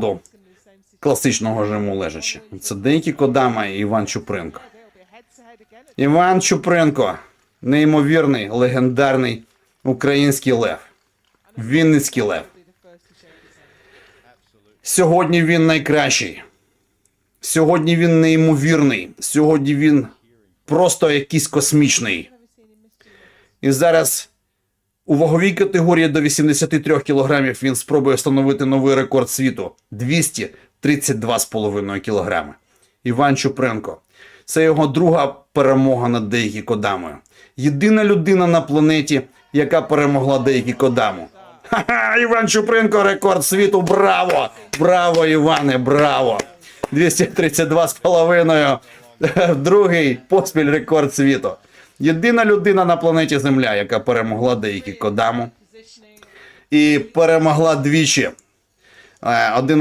прикладу класичного жиму лежачи. Це Дейкі Кодама і Іван Чупринко. Іван Чупринко, неймовірний, легендарний український лев. Вінницький лев. Сьогодні він найкращий. Сьогодні він неймовірний. Сьогодні він просто якийсь космічний. І зараз у ваговій категорії до 83 кілограмів він спробує встановити новий рекорд світу 232,5 кілограми. Іван Чупренко. Це його друга перемога над Дейкі Кодамою. Єдина людина на планеті, яка перемогла Дейкі Кодаму. Ха-ха, Іван Чупринко, рекорд світу. Браво! Браво, Іване, браво! 232,5. Другий поспіль рекорд світу. Єдина людина на планеті Земля, яка перемогла деякі Кодаму. І перемогла двічі. Один Один